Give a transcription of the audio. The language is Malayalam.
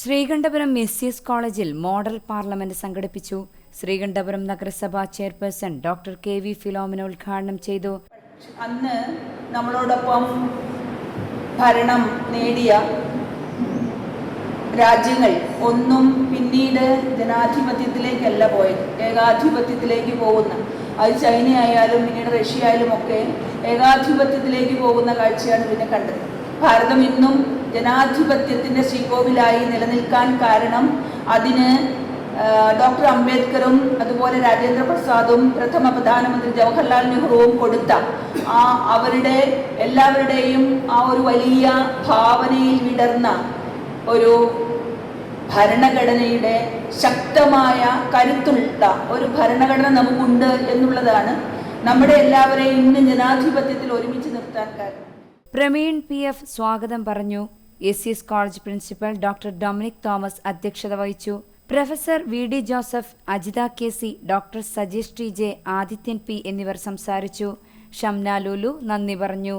ശ്രീകണ്ഠപുരം എസ് കോളേജിൽ മോഡൽ പാർലമെന്റ് സംഘടിപ്പിച്ചു. ശ്രീകണ്ഠപുരം നഗരസഭാ chairperson doctor K V Philomina ഉദ്ഘാടനം ചെയ്തു. അന്ന് നമ്മളോടൊപ്പം ഭരണം നേടിയ രാജ്യങ്ങൾ ഒന്നും പിന്നീട് ജനാധിപത്യത്തിലേക്കല്ല പോയത്. ഏകാധിപത്യത്തിലേക്ക് പോകുന്ന അത് ചൈനയായാലും പിന്നീട് റഷ്യ ആയാലും ഒക്കെ ഏകാധിപത്യത്തിലേക്ക് പോകുന്ന കാഴ്ചയാണ് പിന്നെ കണ്ടത്. ഭാരതം ഇന്നും ജനാധിപത്യത്തിന്റെ ശ്രീകോവിലായി നിലനിൽക്കാൻ കാരണം അതിന് ഡോക്ടർ അംബേദ്കറും അതുപോലെ രാജേന്ദ്ര പ്രസാദും പ്രഥമ പ്രധാനമന്ത്രി ജവഹർലാൽ നെഹ്റുവും കൊടുത്ത ആ അവരുടെ എല്ലാവരുടെയും ആ ഒരു വലിയ ഭാവനയിൽ വിടർന്ന ഒരു ഭരണഘടനയുടെ ശക്തമായ കരുത്തുള്ള ഒരു ഭരണഘടന നമുക്കുണ്ട് എന്നുള്ളതാണ് നമ്മുടെ എല്ലാവരെയും ഇന്ന് ജനാധിപത്യത്തിൽ ഒരുമിച്ച് നിർത്താൻ കാരണം. പ്രവീൺ പി എഫ് സ്വാഗതം പറഞ്ഞു. S S college principal doctor Dominic Thomas അധ്യക്ഷത വഹിച്ചു. Professor V D Joseph Ajitha K C doctor Sajeesh T J Adithyan P എന്നിവർ സംസാരിച്ചു. ഷംന ലുലു നന്ദി പറഞ്ഞു.